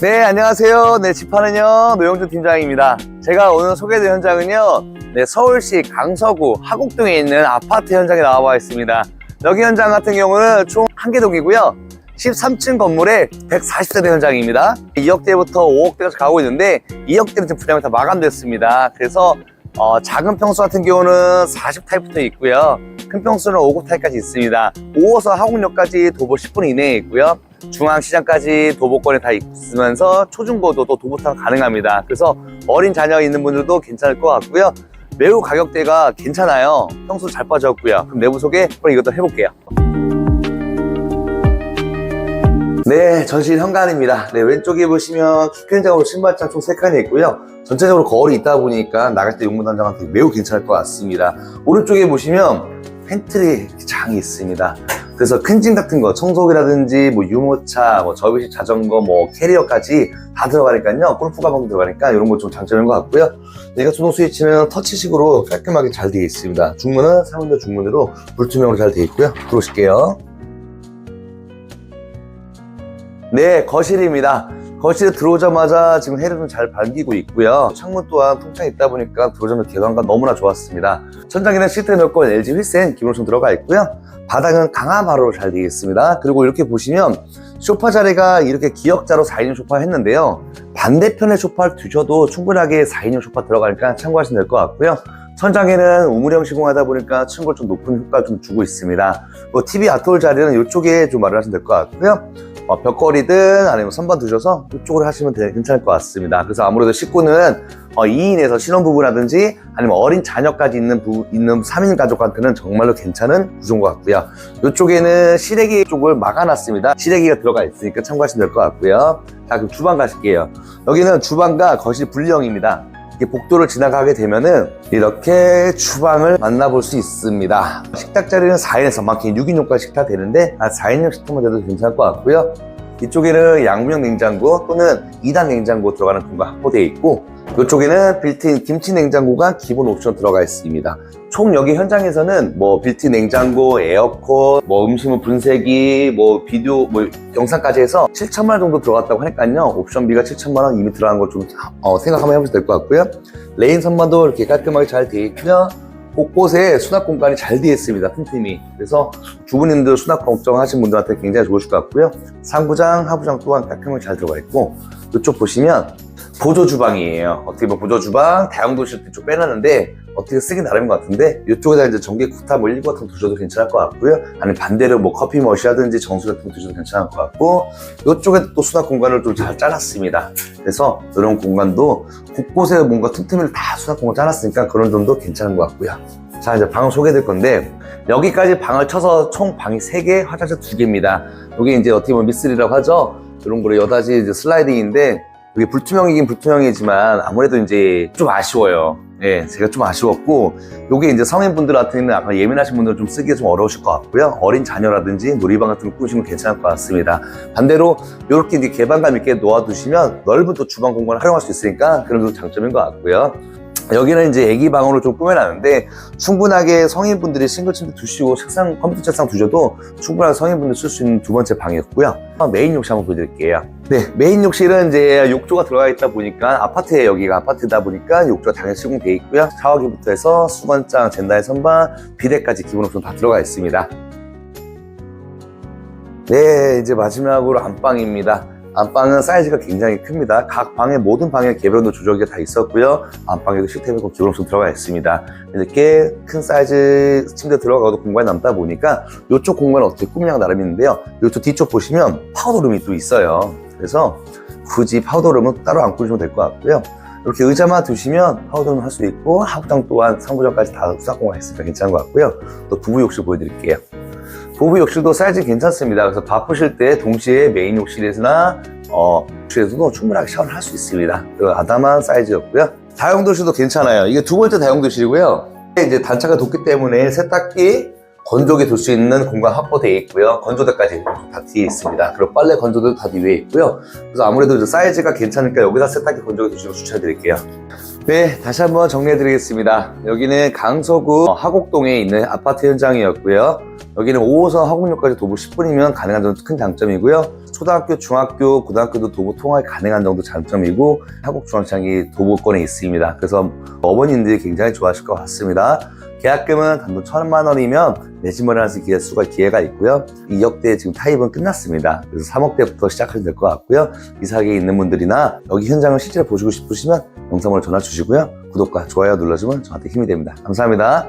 네, 안녕하세요. 네, 집하는요, 노영준 팀장입니다. 제가 오늘 소개해드릴 현장은요, 네, 서울시 강서구 하곡동에 있는 아파트 현장에 나와봐 있습니다. 여기 현장 같은 경우는 총 한 개 동이고요. 13층 건물에 140세대 현장입니다. 2억대부터 5억대까지 가고 있는데 2억대는 지금 분양이 다 마감됐습니다. 그래서 어, 작은 평수 같은 경우는 40타입부터 있고요. 큰 평수는 5구타입까지 있습니다. 5호선 하곡역까지 도보 10분 이내에 있고요. 중앙시장까지 도보권에 다 있으면서 초중고도도 도보 타고 가능합니다. 그래서 어린 자녀 있는 분들도 괜찮을 것 같고요. 매우 가격대가 괜찮아요. 평수 잘 빠졌고요. 그럼 내부 소개 한번 이것도 해볼게요. 네, 전실 현관입니다. 네, 왼쪽에 보시면 키큰 작업으로 신발장 총 3칸이 있고요. 전체적으로 거울이 있다 보니까 나갈 때 용무단장한테 매우 괜찮을 것 같습니다. 오른쪽에 보시면 팬트리 장이 있습니다. 그래서 큰 짐 같은 거, 청소기라든지 뭐 유모차, 뭐 접이식 자전거, 뭐 캐리어까지 다 들어가니까요. 골프 가방도 들어가니까 이런 거 좀 장점인 것 같고요. 얘가 수동 스위치는 터치식으로 깔끔하게 잘 되어 있습니다. 중문은 사문도 중문으로 불투명으로 잘 되어 있고요. 들어오실게요. 네, 거실입니다. 거실에 들어오자마자 지금 해를 좀 잘 밝히고 있고요. 창문 또한 통창이 있다 보니까 들어오자마자 개방감 너무나 좋았습니다. 천장에는 시트 넣고 LG 휠센 기본성 들어가 있고요. 바닥은 강화 바로로 잘 되어 있습니다. 그리고 이렇게 보시면 소파 자리가 이렇게 기역자로 4인용 소파 했는데요. 반대편에 소파를 두셔도 충분하게 4인용 소파 들어가니까 참고하시면 될 것 같고요. 천장에는 우물형 시공하다 보니까 층고를 좀 높은 효과를 좀 주고 있습니다. 뭐 TV 아트홀 자리는 이쪽에 좀 마련하시면 될 것 같고요. 어, 벽걸이든 아니면 선반 두셔서 이쪽으로 하시면 되- 괜찮을 것 같습니다. 그래서 아무래도 식구는 어, 2인에서 신혼부부라든지 아니면 어린 자녀까지 있는 부, 있는 3인 가족한테는 정말로 괜찮은 구조인 것 같고요. 이쪽에는 시래기 쪽을 막아놨습니다. 시래기가 들어가 있으니까 참고하시면 될 것 같고요. 자, 그럼 주방 가실게요. 여기는 주방과 거실 분리형입니다. 이렇게 복도를 지나가게 되면은 이렇게 주방을 만나볼 수 있습니다. 식탁 자리는 4인에서 많게는 6인용까지 식탁 되는데 아, 4인용 식탁만 돼도 괜찮을 것 같고요. 이쪽에는 양문형 냉장고 또는 2단 냉장고 들어가는 공간 확보되어 있고 이쪽에는 빌트인 김치 냉장고가 기본 옵션 들어가 있습니다. 총 여기 현장에서는 뭐 빌트인 냉장고, 에어컨, 뭐 음식물 분쇄기, 뭐 비디오, 뭐 영상까지 해서 7천만 원 정도 들어갔다고 하니까요. 옵션비가 7천만 원 이미 들어간 거좀 어, 생각 한번 해보시면 될것 같고요. 레인 선반도 이렇게 깔끔하게 잘 되어 있고요. 곳곳에 수납 공간이 잘 되어 있습니다. 틈틈이. 그래서 주부님들 수납 걱정하신 분들한테 굉장히 좋으실 것 같고요. 상부장, 하부장 또한 깔끔하게 잘 들어가 있고 이쪽 보시면 보조 주방이에요. 어떻게 보면 보조 주방, 다용도실 쪽 빼놨는데 어떻게 쓰기 나름인 것 같은데 이쪽에다 이제 전기 쿠타 뭐 1구 같은 거 두셔도 괜찮을 것 같고요. 아니면 반대로 뭐 커피 머시라든지 정수 같은 거 두셔도 괜찮을 것 같고 이쪽에 또 수납 공간을 좀잘 짜놨습니다. 그래서 이런 공간도 곳곳에 뭔가 틈틈이를 다 수납 공간 짜놨으니까 그런 점도 괜찮은 것 같고요. 자 이제 방을 소개해 드릴 건데 여기까지 방을 쳐서 총 방이 3개, 화장실 2개입니다. 이게 이제 어떻게 보면 미쓰리라고 하죠. 이런 거를 여닫이 이제 슬라이딩인데 이게 불투명이긴 불투명이지만 아무래도 이제 좀 아쉬워요. 예, 제가 좀 아쉬웠고 요게 이제 성인분들한테는 아까 예민하신 분들은 좀 쓰기가 좀 어려우실 것 같고요. 어린 자녀라든지 놀이방 같은 거 꾸시면 괜찮을 것 같습니다. 반대로 이렇게 이제 개방감 있게 놓아두시면 넓은 또 주방 공간을 활용할 수 있으니까 그런 것도 장점인 것 같고요. 여기는 이제 애기 방으로 좀 꾸며놨는데 충분하게 성인분들이 싱글 침대 두시고 책상 컴퓨터 책상 두셔도 충분하게 성인분들 쓸 수 있는 두 번째 방이었고요. 메인 욕실 한번 보여드릴게요. 네, 메인 욕실은 이제 욕조가 들어가 있다 보니까 아파트에 여기가 아파트다 보니까 욕조가 당연히 시공되어 있고요. 샤워기부터 해서 수건장, 젠다의 선반, 비데까지 기본 옵션 다 들어가 있습니다. 네, 이제 마지막으로 안방입니다. 안방은 사이즈가 굉장히 큽니다. 각 방의 모든 방의 개별도 조절기가 다 있었고요. 안방에도 시스템이고 기본 옵션 들어가 있습니다. 이렇게 큰 사이즈 침대 들어가도 공간이 남다 보니까 이쪽 공간은 어떻게 꾸미냐가 나름인데요. 이쪽 뒤쪽 보시면 파우더룸이 또 있어요. 그래서 굳이 파우더룸은 따로 안 꾸리셔도 될 것 같고요. 이렇게 의자만 두시면 파우더룸 할 수 있고 하부장 또한 상부장까지 다 수납 공간 있으니까 괜찮은 것 같고요. 또 부부 욕실 보여드릴게요. 부부 욕실도 사이즈 괜찮습니다. 그래서 바쁘실 때 동시에 메인 욕실에서나 어, 욕실에서도 충분하게 샤워를 할 수 있습니다. 그 아담한 사이즈였고요. 다용도실도 괜찮아요. 이게 두 번째 다용도실이고요. 이제 단차가 돋기 때문에 세탁기, 건조기 둘 수 있는 공간 확보되어 있고요. 건조대까지 다 뒤에 있습니다. 그리고 빨래 건조대도 다 뒤에 있고요. 그래서 아무래도 사이즈가 괜찮으니까 여기다 세탁기, 건조기 두시고 추천해드릴게요. 네, 다시 한번 정리해 드리겠습니다. 여기는 강서구 하곡동에 있는 아파트 현장이었고요. 여기는 5호선 하곡역까지 도보 10분이면 가능한 점큰 장점이고요. 초등학교, 중학교, 고등학교도 도보 통학이 가능한 정도 장점이고 한국 중앙시장이 도보권에 있습니다. 그래서 어머님들이 굉장히 좋아하실 것 같습니다. 계약금은 단돈 천만 원이면 내집머리 할수 있게 수가 기회가 있고요. 2억대 지금 타입은 끝났습니다. 그래서 3억대부터 시작하시면 될 것 같고요. 이사기에 있는 분들이나 여기 현장을 실제로 보시고 싶으시면 영상을 전화 주시고요. 구독과 좋아요 눌러주면 저한테 힘이 됩니다. 감사합니다.